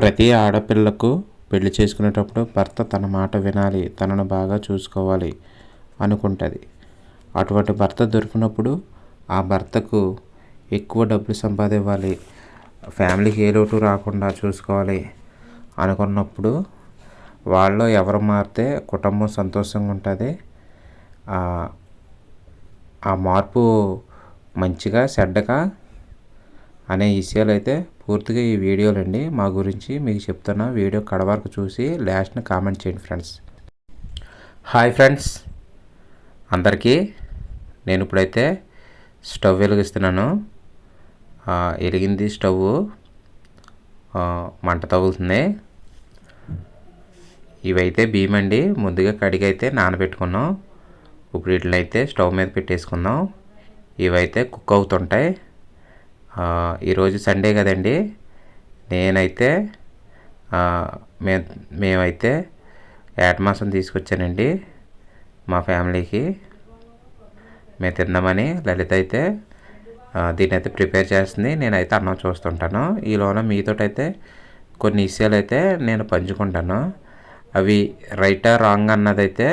ప్రతి ఆడపిల్లకు పెళ్ళి చేసుకునేటప్పుడు భర్త తన మాట వినాలి తనను బాగా చూసుకోవాలి అనుకుంటుంది. అటువంటి భర్త దొరికినప్పుడు ఆ భర్తకు ఎక్కువ డబ్బులు సంపాదివ్వాలి ఫ్యామిలీకి ఏ లోటు రాకుండా చూసుకోవాలి అనుకున్నప్పుడు వాళ్ళు ఎవరు మారితే కుటుంబం సంతోషంగా ఉంటుంది. ఆ మార్పు మంచిగా చెడ్డగా అనే విషయాలు అయితే పూర్తిగా ఈ వీడియోలు అండి మా గురించి మీకు చెప్తున్న వీడియో కడ వరకు చూసి లాస్ట్ని కామెంట్ చేయండి ఫ్రెండ్స్ హాయ్ ఫ్రెండ్స్ అందరికీ నేను ఇప్పుడైతే స్టవ్ వెలిగిస్తున్నాను. వెలిగింది స్టవ్ మంట తగులుతుంది. ఇవైతే బియ్యం అండి. ముందుగా కడిగి అయితే నానబెట్టుకున్నాం. ఇప్పుడు వీటిని అయితే స్టవ్ మీద పెట్టేసుకుందాం. ఇవైతే కుక్ అవుతుంటాయి. ఈరోజు సండే కదండి. నేనైతే మే మేమైతే యాడ్మాసం తీసుకొచ్చానండి మా ఫ్యామిలీకి. మేము తిందామని లలిత అయితే ఆ, దీన్ని అయితే ప్రిపేర్ చేస్తుంది. నేనైతే అన్నం చూస్తుంటాను. ఈలోన మీతోటైతే కొన్ని విషయాలు అయితే నేను పంచుకుంటాను. అవి రైటా రాంగ్ అన్నదైతే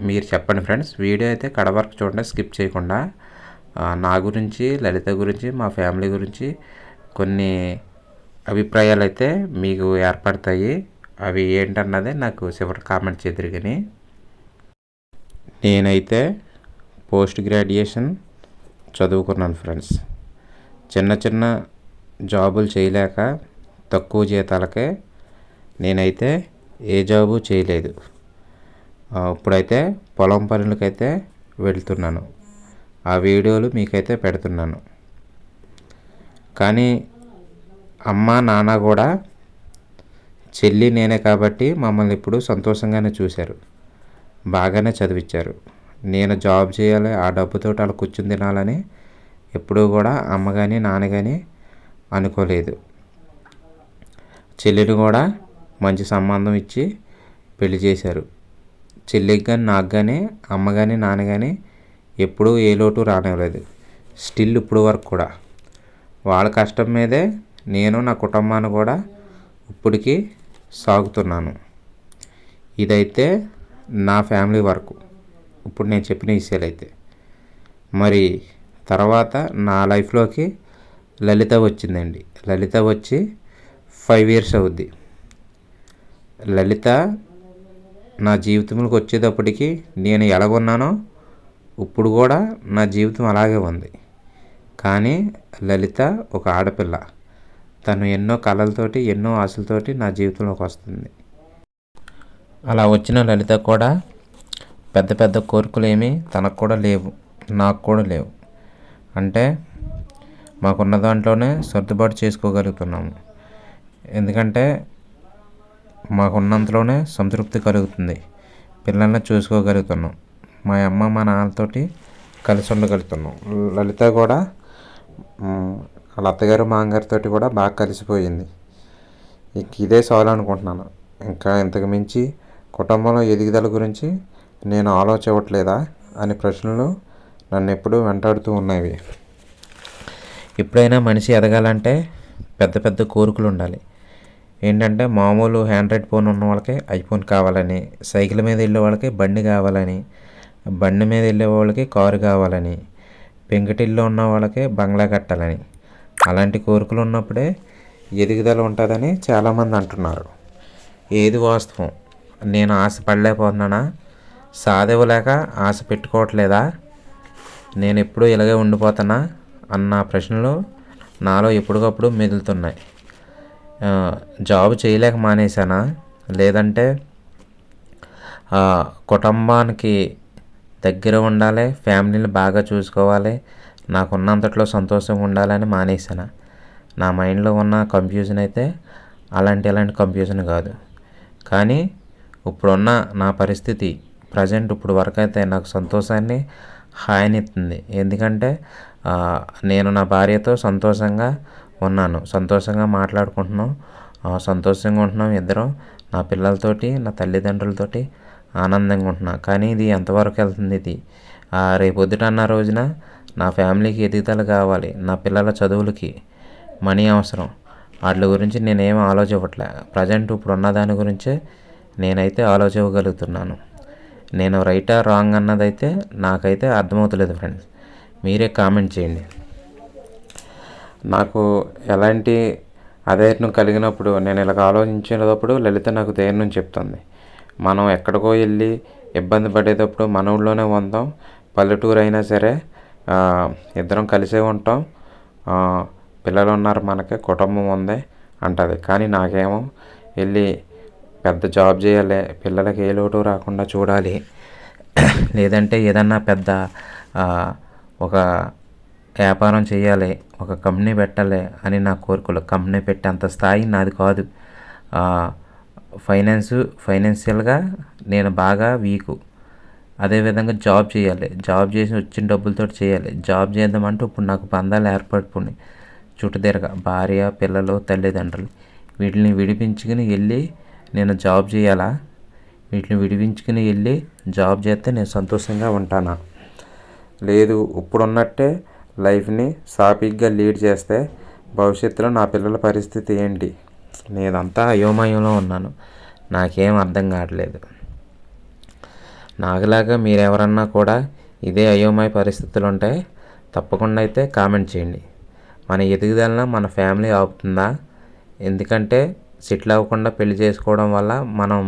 మీరు చెప్పండి ఫ్రెండ్స్. వీడియో అయితే కడ వరకు చూడండి స్కిప్ చేయకుండా. నా గురించి లలిత గురించి మా ఫ్యామిలీ గురించి కొన్ని అభిప్రాయాలు అయితే మీకు ఏర్పడతాయి. అవి ఏంటన్నది నాకు చివరి కామెంట్ చేద్దరు కానీ నేనైతే పోస్ట్ గ్రాడ్యుయేషన్ చదువుకున్నాను ఫ్రెండ్స్. చిన్న చిన్న జాబులు చేయలేక తక్కువ జీతాలకే నేనైతే ఏ జాబు చేయలేదు. ఇప్పుడైతే పొలం పనులకైతే వెళ్తున్నాను. ఆ వీడియోలు మీకైతే పెడుతున్నాను. కానీ అమ్మ నాన్న కూడా చెల్లి నేనే కాబట్టి మమ్మల్ని ఇప్పుడు సంతోషంగానే చూశారు. బాగానే చదివించారు నేను జాబ్ చేయాలి ఆ డబ్బుతో అలా కూర్చుని తినాలని ఎప్పుడూ కూడా అమ్మ కానీ నాన్న కానీ అనుకోలేదు. చెల్లిని కూడా మంచి సంబంధం ఇచ్చి పెళ్ళి చేశారు. చెల్లికి కానీ నాకు కానీ అమ్మ కానీ నాన్న కానీ ఎప్పుడూ ఏ లోటు రానివ్వలేదు. స్టిల్ ఇప్పుడు వరకు కూడా. వాళ్ళ కష్టం మీదే నేను నా కుటుంబాన్ని కూడా ఇప్పటికీ సాగుతున్నాను. ఇదైతే నా ఫ్యామిలీ వరకు. ఇప్పుడు నేను చెప్పిన విషయాలు అయితే మరి తర్వాత నా లైఫ్లోకి లలిత వచ్చిందండి. లలిత వచ్చి ఫైవ్ ఇయర్స్ అవుద్ది. లలిత నా జీవితంలోకి వచ్చేటప్పటికి నేను ఎలాగున్నానో ఇప్పుడు కూడా నా జీవితం అలాగే ఉంది. కానీ లలిత ఒక ఆడపిల్ల. తను ఎన్నో కళలతోటి ఎన్నో ఆశలతోటి నా జీవితంలోకి వస్తుంది. అలా వచ్చిన లలిత కూడా పెద్ద పెద్ద కోరికలు ఏమీ తనకు కూడా లేవు నాకు కూడా లేవు. అంటే మాకున్న దాంట్లోనే సర్దుబాటు చేసుకోగలుగుతున్నాము. ఎందుకంటే మాకున్నంతలోనే సంతృప్తి కలుగుతుంది. పిల్లల్ని చూసుకోగలుగుతున్నాం. మా అమ్మ మా నాన్నతోటి కలిసి ఉండగలుగుతున్నాం. లలిత కూడా వాళ్ళ అత్తగారు మామగారితో కూడా బాగా కలిసిపోయింది. ఇంక ఇదే చాలు అనుకుంటున్నాను. ఇంకా ఇంతకు మించి కుటుంబంలో ఎదుగుదల గురించి నేను ఆలోచించవట్లేదా అనే ప్రశ్నలు నన్ను ఎప్పుడూ వెంటాడుతూ ఉన్నాయి ఎప్పుడైనా మనిషి ఎదగాలంటే పెద్ద పెద్ద కోరికలు ఉండాలి. ఏంటంటే మామూలు హ్యాండ్రాయిడ్ ఫోన్ ఉన్న వాళ్ళకి ఐఫోన్ కావాలని సైకిల్ మీద వెళ్ళే వాళ్ళకి బండి కావాలని బండి మీద వెళ్ళే వాళ్ళకి కారు కావాలని పెంకుటిల్లు ఉన్న వాళ్ళకి బంగ్లా కట్టాలని. అలాంటి కోరికలు ఉన్నప్పుడే ఎదుగుదల ఉంటుందని చాలామంది అంటున్నారు. ఏది వాస్తవం? నేను ఆశ పడలేకపోతున్నానా? సాధివ్వలేక ఆశ పెట్టుకోవట్లేదా? నేను ఎప్పుడూ ఇలాగే ఉండిపోతానా? అన్న ప్రశ్నలు నాలో ఎప్పటికప్పుడు మెదులుతున్నాయి. జాబ్ చేయలేక మానేశానా? లేదంటే కుటుంబానికి దగ్గర ఉండాలి ఫ్యామిలీని బాగా చూసుకోవాలి నాకున్నంతట్లో సంతోషంగా ఉండాలని మానేశాను. నా మైండ్లో ఉన్న కంఫ్యూజన్ అయితే అలాంటి అలాంటి కంఫ్యూజన్ కాదు. కానీ ఇప్పుడున్న నా పరిస్థితి ప్రజెంట్ ఇప్పుడు వరకు అయితే నాకు సంతోషాన్ని హాయినిస్తుంది. ఎందుకంటే నేను నా భార్యతో సంతోషంగా ఉన్నాను. సంతోషంగా మాట్లాడుకుంటున్నాం. సంతోషంగా ఉంటున్నాం ఇద్దరం నా పిల్లలతోటి నా తల్లిదండ్రులతోటి. ఆనందంగా ఉంటున్నా కానీ ఇది ఎంతవరకు వెళ్తుంది ఇది? ఆ, రేపొద్దుట అన్న రోజున నా ఫ్యామిలీకి ఎదుగుదల కావాలి నా పిల్లల చదువులకి. మనీ అవసరం. వాటి గురించి నేనేం ఆలోచించట్లే ప్రజెంట్ ఇప్పుడు ఉన్న దాని గురించే నేనైతే ఆలోచించగలుగుతున్నాను నేను రైటా రాంగ్ అన్నదైతే నాకైతే అర్థమవుతలేదు ఫ్రెండ్స్. మీరే కామెంట్ చేయండి. నాకు ఎలాంటి అధైర్యం కలిగినప్పుడు నేను ఇలాగ ఆలోచించినప్పుడు లలిత నాకు ధైర్యం చెప్తుంది. మనం ఎక్కడికో వెళ్ళి ఇబ్బంది పడేటప్పుడు మన ఊళ్ళోనే ఉందాం. పల్లెటూరు అయినా సరే ఇద్దరం కలిసే ఉంటాం. పిల్లలు ఉన్నారు మనకి కుటుంబం ఉంది అంటది. కానీ నాకేమో వెళ్ళి పెద్ద జాబ్ చేయాలి పిల్లలకి ఏ లోటు రాకుండా చూడాలి. లేదంటే ఏదన్నా పెద్ద ఒక వ్యాపారం చేయాలి ఒక కంపెనీ పెట్టాలి అని నా కోరికలు. కంపెనీ పెట్టేంత స్థాయి నాది కాదు. ఫైనాన్స్ ఫైనాన్షియల్గా నేను బాగా వీకు. అదేవిధంగా జాబ్ చేయాలి. జాబ్ చేసి వచ్చిన డబ్బులతో చేయాలి. జాబ్ చేద్దామంటే ఇప్పుడు నాకు బంధాలు ఏర్పడిపోయినాయి చుట్టుదిరగ భార్య పిల్లలు తల్లిదండ్రులు. వీటిని విడిపించుకుని వెళ్ళి నేను జాబ్ చేయాలా? వీటిని విడిపించుకుని వెళ్ళి జాబ్ చేస్తే నేను సంతోషంగా ఉంటానా? లేదు ఇప్పుడున్నట్టే లైఫ్ని సాఫీగా లీడ్ చేస్తే భవిష్యత్తులో నా పిల్లల పరిస్థితి ఏంటి? నేనంతా అయోమయంలో ఉన్నాను. నాకేం అర్థం కావట్లేదు. నాకులాగా మీరెవరన్నా కూడా ఇదే అయోమయ పరిస్థితులు ఉంటే తప్పకుండా అయితే కామెంట్ చేయండి. మన ఎదుగుదలన మన ఫ్యామిలీ ఆపుతుందా? ఎందుకంటే సెటిల్ అవ్వకుండా పెళ్ళి చేసుకోవడం వల్ల మనం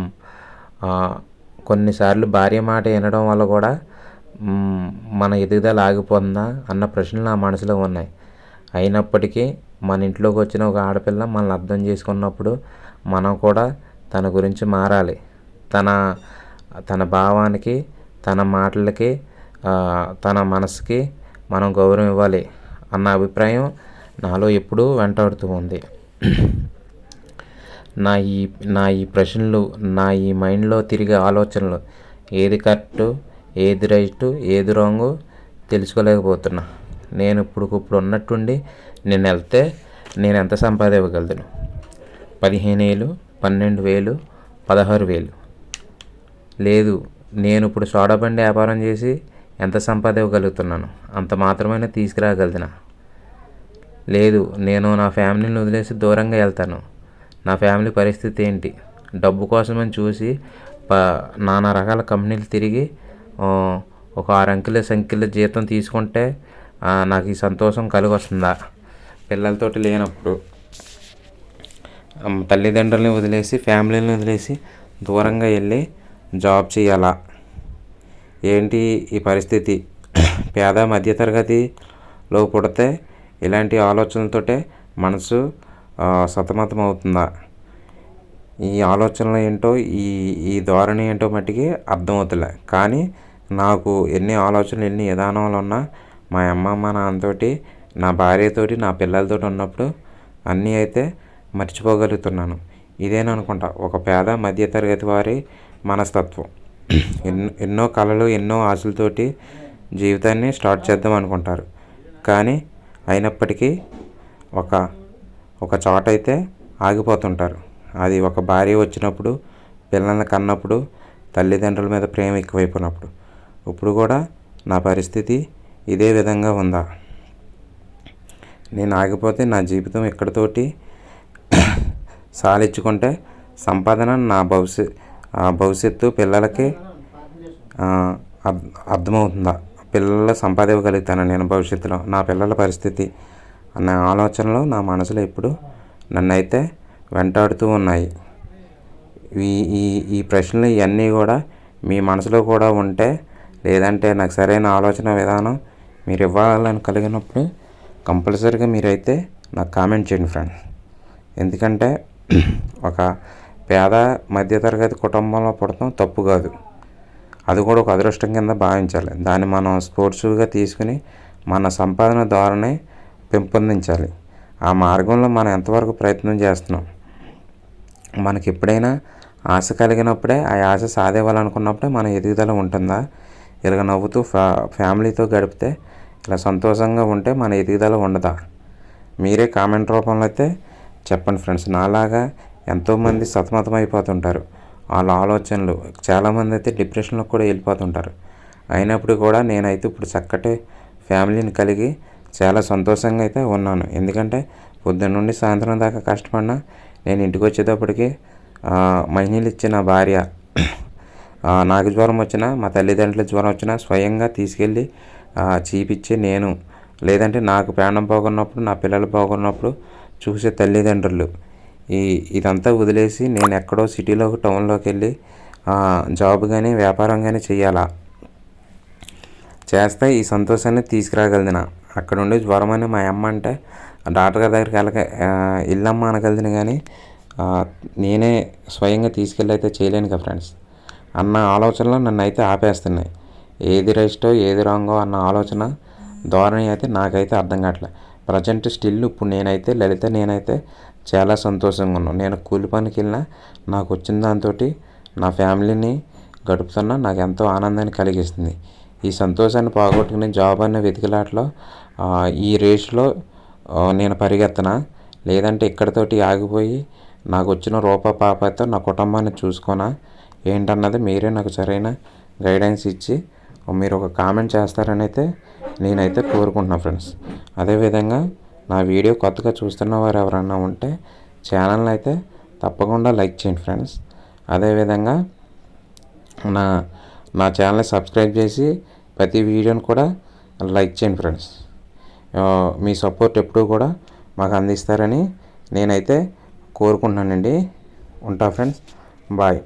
కొన్నిసార్లు భార్య మాట వినడం వల్ల కూడా మన ఎదుగుదల ఆగిపోతుందా అన్న ప్రశ్నలు నా మనసులో ఉన్నాయి. అయినప్పటికీ మన ఇంట్లోకి వచ్చిన ఒక ఆడపిల్ల మనల్ని అర్థం చేసుకున్నప్పుడు మనం కూడా తన గురించి మారాలి. తన తన భావానికి తన మాటలకి తన మనసుకి మనం గౌరవం ఇవ్వాలి అన్న అభిప్రాయం నాలో ఎప్పుడూ వెంటాడుతూ ఉంది. నా ఈ నా ఈ ప్రశ్నలు నా ఈ మైండ్లో తిరిగే ఆలోచనలు ఏది కరెక్టు ఏది రైట్ ఏది రాంగు తెలుసుకోలేకపోతున్నా. నేను ఇప్పుడు ఇప్పుడు ఉన్నట్టుండి నేను వెళ్తే నేను ఎంత సంపాదించగలను పదిహేను వేలు పన్నెండు వేలు పదహారు వేలు. లేదు నేను ఇప్పుడు సోడా బండి వ్యాపారం చేసి ఎంత సంపాదించగలుగుతున్నాను అంత మాత్రమే తీసుకురాగలుగుతున్నా లేదు నేను నా ఫ్యామిలీని వదిలేసి దూరంగా వెళ్తాను. నా ఫ్యామిలీ పరిస్థితి ఏంటి? డబ్బు కోసమని చూసి ప నానా రకాల కంపెనీలు తిరిగి ఒక ఆరు అంకెల సంఖ్యల జీతం తీసుకుంటే నాకు ఈ సంతోషం కలిగి వస్తుందా పిల్లలతోటి లేనప్పుడు తల్లిదండ్రులని వదిలేసి ఫ్యామిలీని వదిలేసి దూరంగా వెళ్ళి జాబ్ చేయాలా? ఏంటి ఈ పరిస్థితి? పేద మధ్యతరగతిలో పుడితే ఇలాంటి ఆలోచనలతోటే మనసు సతమతం అవుతుందా? ఈ ఆలోచనలు ఏంటో ఈ ఈ ధోరణి ఏంటో మట్టికి అర్థమవుతులే. కానీ నాకు ఎన్ని ఆలోచనలు ఎన్ని విధానాలు ఉన్నా మా అమ్మ మా నాన్నతోటి నా భార్యతోటి నా పిల్లలతోటి ఉన్నప్పుడు అన్నీ అయితే మర్చిపోగలుగుతున్నాను. ఇదేననుకుంటా ఒక పేద మధ్యతరగతి వారి మనస్తత్వం. ఎన్నో ఎన్నో కళలు ఎన్నో ఆశలతోటి జీవితాన్ని స్టార్ట్ చేద్దాం అనుకుంటారు. కానీ అయినప్పటికీ ఒక ఒక చోట అయితే ఆగిపోతుంటారు. అది ఒక భార్య వచ్చినప్పుడు పిల్లల్ని కన్నప్పుడు తల్లిదండ్రుల మీద ప్రేమ ఎక్కువైపోయినప్పుడు. ఇప్పుడు కూడా నా పరిస్థితి ఇదే విధంగా ఉందా? నేను ఆగిపోతే నా జీవితం ఇక్కడితోటి సాలించుకుంటే సంపాదన నా భవిష్యత్ ఆ భవిష్యత్తు పిల్లలకి ఆ, అర్థ- అర్థమవుతుందా? పిల్లలు సంపాదించగలుగుతాను నేను భవిష్యత్తులో. నా పిల్లల పరిస్థితి అన్న ఆలోచనలు నా మనసులో ఇప్పుడు నన్నైతే వెంటాడుతూ ఉన్నాయి. ఈ ఈ ఈ ప్రశ్నలు ఇవన్నీ కూడా మీ మనసులో కూడా ఉంటే లేదంటే నాకు సరైన ఆలోచన విధానం మీరు ఇవ్వాలని కలిగినప్పుడు కంపల్సరీగా మీరైతే నాకు కామెంట్ చేయండి ఫ్రెండ్స్ ఎందుకంటే ఒక పేద మధ్యతరగతి కుటుంబంలో పుడతాం తప్పు కాదు. అది కూడా ఒక అదృష్టం కింద భావించాలి. దాన్ని మనం స్పోర్ట్స్గా తీసుకుని మన సంపాదన ధోరణి పెంపొందించాలి. ఆ మార్గంలో మనం ఎంతవరకు ప్రయత్నం చేస్తున్నాం? మనకి ఎప్పుడైనా ఆశ కలిగినప్పుడే ఆ ఆశ సాధివ్వాలనుకున్నప్పుడే మన ఎదుగుదల ఉంటుందా? ఇలాగ నవ్వుతూ ఫ్యా ఫ్యామిలీతో గడిపితే ఇలా సంతోషంగా ఉంటే మన ఎదుగుదల ఉండదా? మీరే కామెంట్ రూపంలో అయితే చెప్పండి ఫ్రెండ్స్. నాలాగా ఎంతోమంది సతమతం అయిపోతుంటారు వాళ్ళ ఆలోచనలు చాలామంది అయితే డిప్రెషన్లో కూడా వెళ్ళిపోతుంటారు. అయినప్పుడు కూడా నేనైతే ఇప్పుడు చక్కటి ఫ్యామిలీని కలిగి చాలా సంతోషంగా అయితే ఉన్నాను. ఎందుకంటే పొద్దున్న నుండి సాయంత్రం దాకా కష్టపడినా నేను ఇంటికి వచ్చేటప్పటికి మహిళలు ఇచ్చిన భార్య నాకు జ్వరం వచ్చినా మా తల్లిదండ్రుల జ్వరం వచ్చినా స్వయంగా తీసుకెళ్ళి ఆ, నేను లేదంటే నాకు ప్రాణం బాగున్నప్పుడు నా పిల్లలు బాగున్నప్పుడు చూసే తల్లిదండ్రులు. ఈ ఇదంతా వదిలేసి నేను ఎక్కడో సిటీలోకి టౌన్లోకి వెళ్ళి జాబ్ కానీ వ్యాపారం కానీ చేయాలా చేస్తే ఈ సంతోషాన్ని తీసుకురాగలిదిన అక్కడ ఉండి జ్వరం అని మా అమ్మ అంటే డాక్టర్ గారి దగ్గరికి వెళ్ళక ఆ, ఇల్లమ్మ అనగలిగిన కానీ నేనే స్వయంగా తీసుకెళ్ళి అయితే చేయలేను కదా ఫ్రెండ్స్. అన్న ఆలోచనలు నన్ను అయితే ఆపేస్తున్నాయి. ఏది రైస్టో ఏది రాంగో అన్న ఆలోచన ధోరణి అయితే నాకైతే అర్థం కావట్లేదు ప్రజెంట్ స్టిల్ ఇప్పుడు నేనైతే లలిత నేనైతే చాలా సంతోషంగా ఉన్నాను నేను కూలి పనికి వెళ్ళినా నాకు వచ్చిన దాంతో నా ఫ్యామిలీని గడుపుతున్నా నాకు ఎంతో ఆనందాన్ని కలిగిస్తుంది. ఈ సంతోషాన్ని పోగొట్టుకుని జాబ్ అనే వెతికిలాట్లో ఈ రేస్లో నేను పరిగెత్తనా? లేదంటే ఇక్కడితోటి ఆగిపోయి నాకు వచ్చిన రూప పాపతో నా కుటుంబాన్ని చూసుకోనా? ఏంటన్నది మీరే నాకు సరైన గైడెన్స్ ఇచ్చి మీరు ఒక కామెంట్ చేస్తారని అయితే నేనైతే కోరుకుంటున్నాను ఫ్రెండ్స్. అదేవిధంగా నా వీడియో కొత్తగా చూస్తున్న వారు ఎవరన్నా ఉంటే ఛానల్ని అయితే తప్పకుండా లైక్ చేయండి ఫ్రెండ్స్. అదేవిధంగా నా నా ఛానల్ని సబ్స్క్రైబ్ చేసి ప్రతి వీడియోని కూడా లైక్ చేయండి ఫ్రెండ్స్. మీ సపోర్ట్ ఎప్పుడూ కూడా మాకు అందిస్తారని నేనైతే కోరుకుంటున్నానండి. ఉంటా ఫ్రెండ్స్. బాయ్.